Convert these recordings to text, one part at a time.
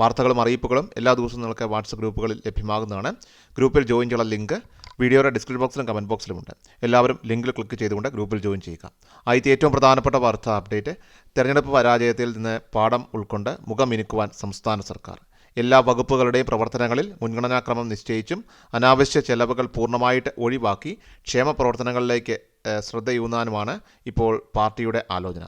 വാർത്തകളും അറിയിപ്പുകളും എല്ലാ ദിവസവും നിങ്ങൾക്ക് വാട്സപ്പ് ഗ്രൂപ്പുകളിൽ ലഭ്യമാകുന്നതാണ്. ഗ്രൂപ്പിൽ ജോയിൻ ചെയ്യാനുള്ള ലിങ്ക് വീഡിയോയുടെ ഡിസ്ക്രിപ്ഷൻ ബോക്സിലും കമന്റ് ബോക്സിലുമുണ്ട് എല്ലാവരും ലിങ്കിൽ ക്ലിക്ക് ചെയ്തുകൊണ്ട് ഗ്രൂപ്പിൽ ജോയിൻ ചെയ്യുക. ആദ്യത്തെ ഏറ്റവും പ്രധാനപ്പെട്ട വാർത്താ അപ്ഡേറ്റ് തെരഞ്ഞെടുപ്പ് പരാജയത്തിൽ നിന്ന് പാഠം ഉൾക്കൊണ്ട് മുഖമിനുക്കുവാൻ സംസ്ഥാന സർക്കാർ. എല്ലാ വകുപ്പുകളുടെയും പ്രവർത്തനങ്ങളിൽ മുൻഗണനാക്രമം നിശ്ചയിച്ചും അനാവശ്യ ചെലവുകൾ പൂർണമായിട്ട് ഒഴിവാക്കി ക്ഷേമ പ്രവർത്തനങ്ങളിലേക്ക് ശ്രദ്ധയൂന്നാനുമാണ് ഇപ്പോൾ പാർട്ടിയുടെ ആലോചന.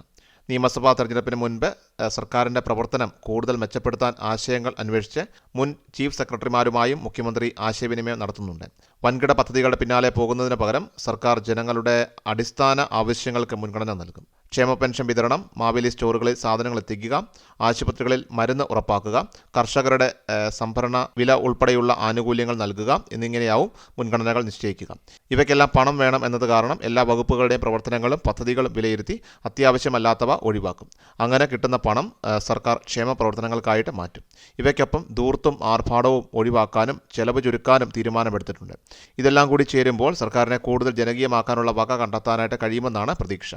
നിയമസഭാ തെരഞ്ഞെടുപ്പിന് മുൻപ് സർക്കാരിന്റെ പ്രവർത്തനം കൂടുതൽ മെച്ചപ്പെടുത്താൻ ആശയങ്ങൾ അന്വേഷിച്ച് മുൻ ചീഫ് സെക്രട്ടറിമാരുമായും മുഖ്യമന്ത്രി ആശയവിനിമയം നടത്തുന്നുണ്ട്. വൻകിട പദ്ധതികളുടെ പിന്നാലെ പോകുന്നതിന് പകരം സർക്കാർ ജനങ്ങളുടെ അടിസ്ഥാന ആവശ്യങ്ങൾക്ക് മുൻഗണന നൽകും. ക്ഷേമ പെൻഷൻ വിതരണം മാവേലി സ്റ്റോറുകളിൽ സാധനങ്ങൾ എത്തിക്കുക ആശുപത്രികളിൽ മരുന്ന് ഉറപ്പാക്കുക കർഷകരുടെ സംഭരണ വില ഉൾപ്പെടെയുള്ള ആനുകൂല്യങ്ങൾ നൽകുക എന്നിങ്ങനെയാവും മുൻഗണനകൾ നിശ്ചയിക്കുക. ഇവയ്ക്കെല്ലാം പണം വേണം എന്നത് കാരണം എല്ലാ വകുപ്പുകളുടെയും പ്രവർത്തനങ്ങളും പദ്ധതികളും വിലയിരുത്തി അത്യാവശ്യമല്ലാത്തവ ഒഴിവാക്കും. അങ്ങനെ കിട്ടുന്ന പണം സർക്കാർ ക്ഷേമ പ്രവർത്തനങ്ങൾക്കായിട്ട് മാറ്റും. ഇവയ്ക്കൊപ്പം ധൂർത്തും ആർഭാടവും ഒഴിവാക്കാനും ചെലവ് ചുരുക്കാനും തീരുമാനമെടുത്തിട്ടുണ്ട്. ഇതെല്ലാം കൂടി ചേരുമ്പോൾ സർക്കാരിനെ കൂടുതൽ ജനകീയമാക്കാനുള്ള വക കണ്ടെത്താനായിട്ട് കഴിയുമെന്നാണ് പ്രതീക്ഷ.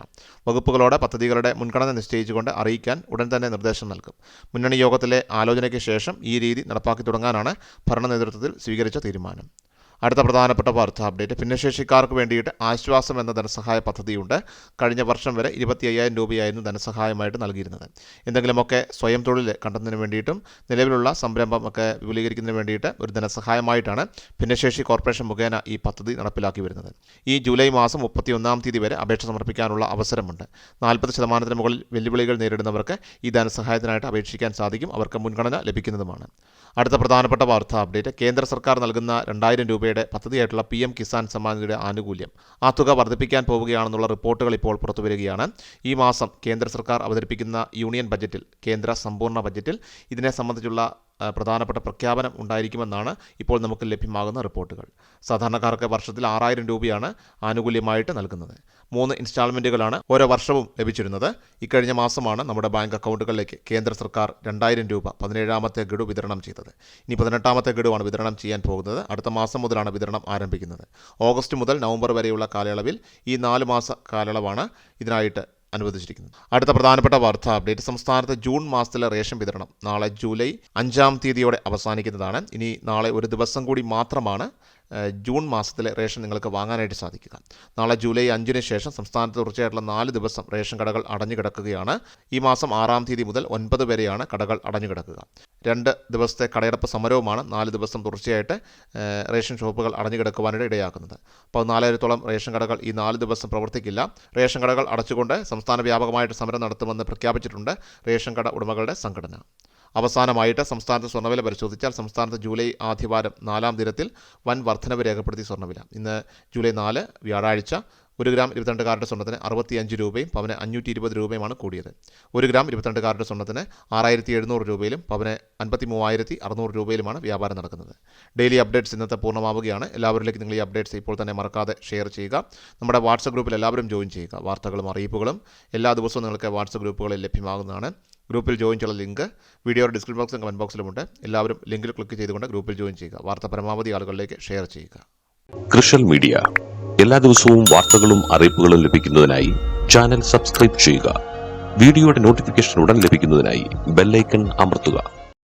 വകുപ്പുകളോട് പദ്ധതികളുടെ മുൻഗണന നിശ്ചയിച്ചുകൊണ്ട് അറിയിക്കാൻ ഉടൻ തന്നെ നിർദ്ദേശം നൽകും. മുന്നണി യോഗത്തിലെ ആലോചനയ്ക്ക് ശേഷം ഈ രീതി നടപ്പാക്കി തുടങ്ങാനാണ് ഭരണ നേതൃത്വത്തിൽ സ്വീകരിച്ച തീരുമാനം. അടുത്ത പ്രധാനപ്പെട്ട വാർത്താ അപ്ഡേറ്റ്. ഭിന്നശേഷിക്കാർക്ക് വേണ്ടിയിട്ട് ആശ്വാസം എന്ന ധനസഹായ പദ്ധതിയുണ്ട്. കഴിഞ്ഞ വർഷം വരെ ഇരുപത്തി അയ്യായിരം രൂപയായിരുന്നു ധനസഹായമായിട്ട് നൽകിയിരുന്നത്. എന്തെങ്കിലുമൊക്കെ സ്വയം തൊഴിൽ കണ്ടെത്തുന്നതിന് വേണ്ടിയിട്ടും നിലവിലുള്ള സംരംഭം ഒക്കെ വിപുലീകരിക്കുന്നതിന് വേണ്ടിയിട്ട് ഒരു ധനസഹായമായിട്ടാണ് ഭിന്നശേഷി കോർപ്പറേഷൻ മുഖേന ഈ പദ്ധതി നടപ്പിലാക്കി വരുന്നത്. ഈ ജൂലൈ മാസം മുപ്പത്തിയൊന്നാം തീയതി വരെ അപേക്ഷ സമർപ്പിക്കാനുള്ള അവസരമുണ്ട്. നാൽപ്പത് ശതമാനത്തിന് മുകളിൽ വെല്ലുവിളികൾ നേരിടുന്നവർക്ക് ഈ ധനസഹായത്തിനായിട്ട് അപേക്ഷിക്കാൻ സാധിക്കും. അവർക്ക് മുൻഗണന ലഭിക്കുന്നതുമാണ്. അടുത്ത പ്രധാനപ്പെട്ട വാർത്താ അപ്ഡേറ്റ്. കേന്ദ്ര സർക്കാർ നൽകുന്ന രണ്ടായിരം രൂപയുടെ പദ്ധതിയായിട്ടുള്ള പി എം കിസാൻ സമ്മാനിധിയുടെ ആനുകൂല്യം. ആ തുക വർദ്ധിപ്പിക്കാൻ പോവുകയാണെന്നുള്ള റിപ്പോർട്ടുകൾ ഇപ്പോൾ പുറത്തുവരികയാണ് ഈ മാസം കേന്ദ്ര സർക്കാർ അവതരിപ്പിക്കുന്ന യൂണിയൻ ബജറ്റിൽ കേന്ദ്ര സമ്പൂർണ ബജറ്റിൽ ഇതിനെ സംബന്ധിച്ചുള്ള പ്രധാനപ്പെട്ട പ്രഖ്യാപനം ഉണ്ടായിരിക്കുമെന്നാണ് ഇപ്പോൾ നമുക്ക് ലഭ്യമാകുന്ന റിപ്പോർട്ടുകൾ. സാധാരണക്കാർക്ക് വർഷത്തിൽ ആറായിരം രൂപയാണ് ആനുകൂല്യമായിട്ട് നൽകുന്നത്. മൂന്ന് ഇൻസ്റ്റാൾമെന്റുകളാണ് ഓരോ വർഷവും ലഭിച്ചിരുന്നത്. ഇക്കഴിഞ്ഞ മാസമാണ് നമ്മുടെ ബാങ്ക് അക്കൗണ്ടുകളിലേക്ക് കേന്ദ്ര സർക്കാർ രണ്ടായിരം രൂപ പതിനേഴാമത്തെ ഗഡു വിതരണം ചെയ്തത്. ഇനി പതിനെട്ടാമത്തെ ഗഡുവാണ് വിതരണം ചെയ്യാൻ പോകുന്നത്. അടുത്ത മാസം മുതലാണ് വിതരണം ആരംഭിക്കുന്നത്. ഓഗസ്റ്റ് മുതൽ നവംബർ വരെയുള്ള കാലയളവിൽ ഈ നാല് മാസ കാലയളവാണ് ഇതിനായിട്ട് അനുവദിച്ചിരിക്കുന്നത് അടുത്ത പ്രധാനപ്പെട്ട വാർത്താ അപ്ഡേറ്റ് സംസ്ഥാനത്ത് ജൂൺ മാസത്തിലെ റേഷൻ വിതരണം നാളെ ജൂലൈ അഞ്ചാം തീയതിയോടെ അവസാനിക്കുന്നതാണ്. ഇനി നാളെ ഒരു ദിവസം കൂടി മാത്രമാണ് ജൂൺ മാസത്തിലെ റേഷൻ നിങ്ങൾക്ക് വാങ്ങാനായിട്ട് സാധിക്കുക. നാളെ ജൂലൈ അഞ്ചിന് ശേഷം സംസ്ഥാനത്ത് തുടർച്ചയായിട്ടുള്ള നാല് ദിവസം റേഷൻ കടകൾ അടഞ്ഞു കിടക്കുകയാണ്. ഈ മാസം ആറാം തീയതി മുതൽ ഒൻപത് വരെയാണ് കടകൾ അടഞ്ഞു കിടക്കുക. രണ്ട് ദിവസത്തെ കടയടപ്പ് സമരവുമാണ് നാല് ദിവസം തുടർച്ചയായിട്ട് റേഷൻ ഷോപ്പുകൾ അടഞ്ഞു കിടക്കുവാനായിട്ട് ഇടയാക്കുന്നത്. പതിനാലായിരത്തോളം റേഷൻ കടകൾ ഈ നാല് ദിവസം പ്രവർത്തിക്കില്ല. റേഷൻ കടകൾ അടച്ചുകൊണ്ട് സംസ്ഥാന വ്യാപകമായിട്ട് സമരം നടത്തുമെന്ന് പ്രഖ്യാപിച്ചിട്ടുണ്ട് റേഷൻ കട ഉടമകളുടെ സംഘടന. അവസാനമായിട്ട് സംസ്ഥാനത്ത് സ്വർണവില പരിശോധിച്ചാൽ സംസ്ഥാനത്ത് ജൂലൈ ആദ്യവാരം നാലാം ദിനത്തിൽ വൻ വർധനവ് രേഖപ്പെടുത്തി സ്വർണവില. ഇന്ന് ജൂലൈ നാല് വ്യാഴാഴ്ച ഒരു ഗ്രാം ഇരുപത്തിരണ്ട് കാരുടെ സ്വർണത്തിന് അറുപത്തിയഞ്ച് രൂപയും പവന് അഞ്ഞൂറ്റി ഇരുപത് രൂപയുമാണ് കൂടിയത്. ഒരു ഗ്രാം ഇരുപത്തിരണ്ട് കാരുടെ സ്വർണത്തിന് ആറായിരത്തി എഴുന്നൂറ് രൂപയിലും പവന് അൻപത്തി മൂവായിരത്തി അറുന്നൂറ് രൂപയിലുമാണ് വ്യാപാരം നടക്കുന്നത്. ഡെയിലി അപ്ഡേറ്റ്സ് ഇന്നത്തെ പൂർണമാവുകയാണ്. എല്ലാവരിലേക്കും നിങ്ങൾ ഈ അപ്ഡേറ്റ്സ് ഇപ്പോൾ തന്നെ മറക്കാതെ ഷെയർ ചെയ്യുക. നമ്മുടെ വാട്സപ്പ് ഗ്രൂപ്പിൽ എല്ലാവരും ജോയിൻ ചെയ്യുക. വാർത്തകളും അറിയിപ്പുകളും എല്ലാ ദിവസവും നിങ്ങൾക്ക് വാട്സപ്പ് ഗ്രൂപ്പുകളിൽ ലഭ്യമാകുന്നതാണ്. ഗ്രൂപ്പിൽ ജോയിൻ ചെയ്യാനുള്ള ലിങ്ക് വീഡിയോയുടെ ഡിസ്ക്രിപ്ഷൻ ബോക്സും കമന്റ് ബോക്സിലുമുണ്ട്. എല്ലാവരും ലിങ്കിൽ ക്ലിക്ക് ചെയ്തുകൊണ്ട് ഗ്രൂപ്പിൽ ജോയിൻ ചെയ്യുക. വാർത്ത പരമാവധി ആളുകളിലേക്ക് ഷെയർ ചെയ്യുക. കൃഷൽ മീഡിയ. എല്ലാ ദിവസവും വാർത്തകളും അറിയിപ്പുകളും ലഭിക്കുന്നതിനായി ചാനൽ സബ്സ്ക്രൈബ് ചെയ്യുക. വീഡിയോയുടെ നോട്ടിഫിക്കേഷൻ ഉടൻ ലഭിക്കുന്നതിനായി ബെല്ലൈക്കൺ അമർത്തുക.